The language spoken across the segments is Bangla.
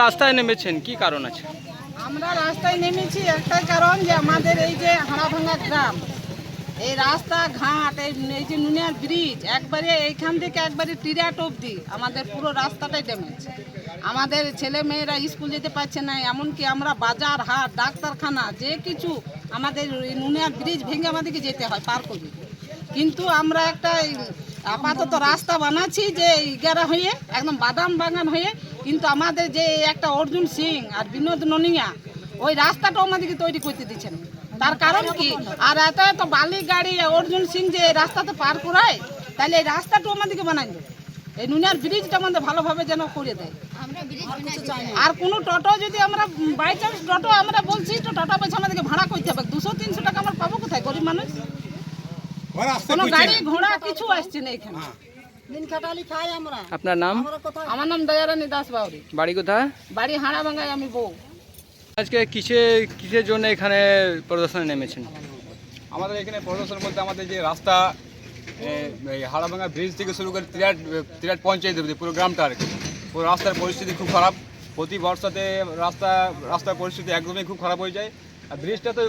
রাস্তায় নেমেছেন, কি কারণ আছে? আমরা রাস্তায় নেমেছি একটাই কারণ যে আমাদের এই যে হাড়াভাঙ্গা গ্রাম, এই রাস্তা ঘাট, এই যে নুনিয়ার ব্রিজ একবারে এইখান থেকে একবারে টিরাট অবধি আমাদের পুরো রাস্তাটাই ড্যামেজ। আমাদের ছেলে মেয়েরা স্কুল যেতে পারছে না, এমনকি আমরা বাজার, হাট, ডাক্তারখানা, যে কিছু আমাদের নুনিয়ার ব্রিজ ভেঙে আমাদেরকে যেতে হয় পার করে। কিন্তু আমরা একটা আপাতত রাস্তা বানাচ্ছি যে ইগারা হয়ে, একদম বাদাম বাগান হয়ে কিন্তু আমাদের যে এই একটা অর্জুন সিং আর বিনোদ ননিয়া ওই রাস্তাটাও আমাদেরকে তৈরি করতে দিচ্ছেন তার কারণ কি? আর এত এত বালি গাড়ি অর্জুন সিং যে রাস্তাতে পার করায় তাহলে এই রাস্তাটাও আমাদেরকে বানাই দেবে। এই নুনিয়ার ব্রিজটা আমাদের ভালোভাবে যেন করে দেয়। আর কোনো টোটো যদি আমরা বাই চান্স টোটো আমরা বলছি তো টোটো পয়সা আমাদেরকে ভাড়া করতে হবে। দুশো তিনশো টাকা আমরা পাবো কোথায়? গরিব মানুষ? কোনো গাড়ি ঘোড়া কিছু আসছে না এখানে। দিন খাটালি খাই আমরা। আপনার নাম? আমার নাম দয়ারানী দাস বাউরি। বাড়ি কোথায়? বাড়ি হাড়া ভাঙ্গায় আমি বউ। আজকে কিসে কিসের জন্য এখানে প্রদর্শনে নেমেছেন? আমাদের এখানে প্রদর্শন বলতে আমাদের যে রাস্তা হাড়াভাঙ্গা ব্রিজ থেকে শুরু করে তিরাট তিরাট পঞ্চায়েত অবধি পুরো গ্রামটা আর কি। পুরো রাস্তার পরিস্থিতি খুব খারাপ। প্রতি বর্ষাতে রাস্তা রাস্তার পরিস্থিতি একদমই খুব খারাপ হয়ে যায়। আর ব্রিজটা তো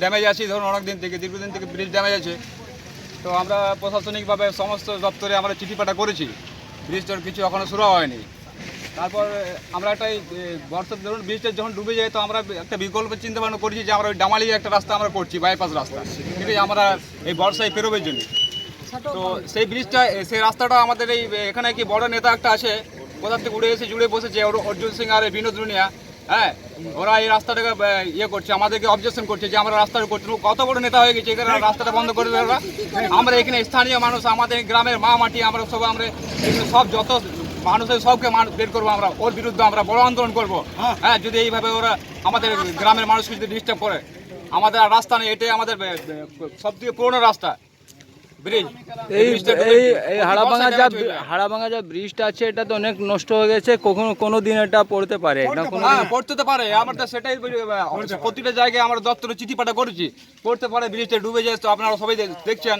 ড্যামেজ আছে ধরুন অনেক দিন থেকে দীর্ঘদিন থেকে ব্রিজ ড্যামেজ আছে। তো আমরা প্রশাসনিকভাবে সমস্ত দপ্তরে আমরা চিঠি পাঠা করেছি। ব্রিজটার কিছু এখনও শুরু হয়নি। তারপর আমরা একটা বর্ষার ধরুন ব্রিজটা যখন ডুবে যায়, তো আমরা একটা বিকল্প চিন্তা ভাবনা করছি যে আমরা ওই ডামালি একটা রাস্তা আমরা করছি বাইপাস রাস্তা। কিন্তু আমরা এই বর্ষায় পেরোবের জন্য। তো সেই ব্রিজটা সেই রাস্তাটা আমাদের এই, এখানে কি বড় নেতা একটা আছে কোথা থেকে উড়ে এসে জুড়ে বসেছে অর্জুন সিং আর বিনোদ দুনিয়া হ্যাঁ ওরা এই রাস্তাটাকে ইয়ে করছে আমাদেরকে অবজেকশন করছে যে আমরা রাস্তাটা করছি কত বড় নেতা হয়ে গেছে এখানে রাস্তাটা বন্ধ করে দেবে ওরা আমরা এখানে স্থানীয় মানুষ আমাদের গ্রামের মা মাটি আমরা সব আমরা সব যত মানুষের সবকে বের করব আমরা ওর বিরুদ্ধে আমরা বড় আন্দোলন করব। হ্যাঁ। যদি এইভাবে ওরা আমাদের গ্রামের মানুষকে যদি ডিস্টার্ব করে আমাদের আর রাস্তা নেই এটাই আমাদের সবথেকে পুরোনো রাস্তা। ব্রিজ? এই এই এই হাড়াভাঙা যা হাড়াভাঙা যা ব্রিজটা আছে এটা তো অনেক নষ্ট হয়ে গেছে কখনো কোনো দিন এটা পড়তে পারে। না কোনো হ্যাঁ পড়তে তো পারে। আমরা তো সেটাই প্রতিটা জায়গায় আমরা দপ্তরে চিঠি পাঠা করেছি। পড়তে পারে ব্রিজটা ডুবে যায় তো আপনারা সবাই দেখছেন।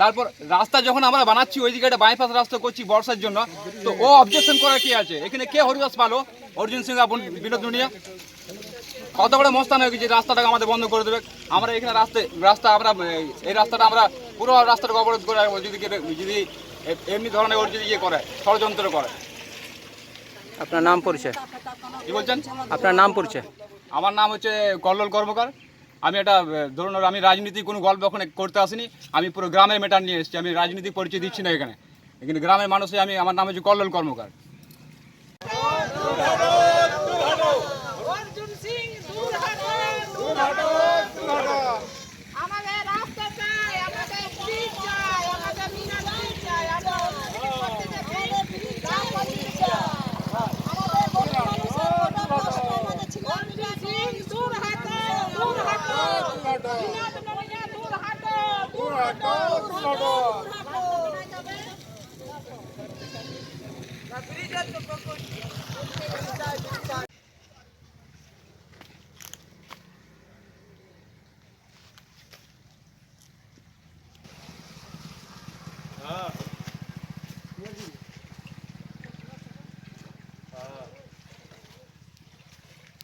তারপর রাস্তা যখন আমরা বানাচ্ছি ওই দিকে একটা বাইপাস রাস্তা করছি বর্ষার জন্য। তো ও অবজেকশন করার কি আছে? এখানে কে হরিদাস পালো? অর্জুন সিং বিনোদ দুনিয়া কত বড় মস্তান হয়ে গেছে রাস্তাটাকে আমাদের বন্ধ করে দেবে। আমরা এখানে রাস্তা রাস্তা আমরা এই রাস্তাটা আমরা পুরো রাস্তাটাকে অবরোধ করে রাখব যদি যদি এমনি ধরনের ওর যদি ইয়ে করে ষড়যন্ত্র করে। আপনার নাম পরিচয়? কি বলছেন? আপনার নাম পরিচয়? আমার নাম হচ্ছে কল্লোল কর্মকার। আমি এটা ধরুন আমি রাজনীতি কোনো গল্প ওখানে করতে আসিনি আমি পুরো গ্রামের মেটার নিয়ে এসেছি আমি রাজনীতি পরিচয় দিচ্ছি না এখানে। এখানে গ্রামের মানুষে আমি আমার নাম হচ্ছে কল্লোল কর্মকার।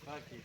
બાકી